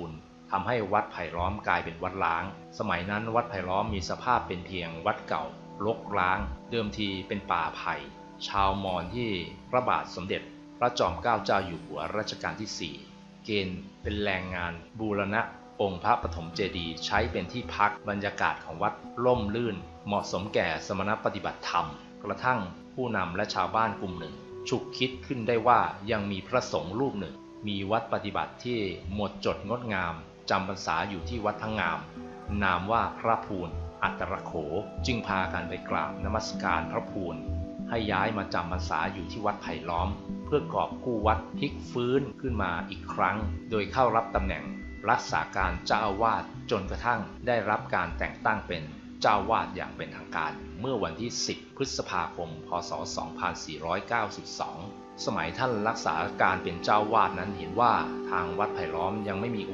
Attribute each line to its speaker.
Speaker 1: พูนทำให้วัดไผ่ล้อมกลายเป็นวัดล้าง สมัยนั้นวัดไผ่ล้อมมีสภาพเป็นเพียงวัดเก่ารกร้าง เดิมทีเป็นป่าไผ่ ชาวมอญที่พระบาทสมเด็จ พระจอมเกล้าเจ้าอยู่หัวรัชกาลที่ 4 เกณฑ์เป็นแรงงานบูรณะ องค์พระปฐมเจดีย์ใช้เป็นที่พักบรรยากาศของวัดร่มรื่น เหมาะสมแก่สมณปฏิบัติธรรม กระทั่งผู้นำและชาวบ้านกลุ่มหนึ่ง ฉุกคิดขึ้นได้ว่ายังมีพระสงฆ์รูปหนึ่ง มีวัดปฏิบัติที่หมดจดงดงามจำพรรษาอยู่ที่วัดทั้งงาม นามว่าพระภูนอัตรโขจึงพากันไปกราบนมัสการพระภูนให้ย้ายมาจำพรรษาอยู่ที่วัดไผ่ล้อม เพื่อกอบกู้วัดพลิกฟื้นขึ้นมาอีกครั้ง โดยเข้ารับตำแหน่งรักษาการเจ้าอาวาสจนกระทั่งได้รับการแต่งตั้งเป็น เจ้าวาดอย่างเป็นทางการ เมื่อวันที่ 10 พฤษภาคม พศ 2492 สมัยท่านรักษาการเป็นเจ้าวาดนั้นเห็นว่าทางวัดไผ่ล้อมยังไม่มีอุ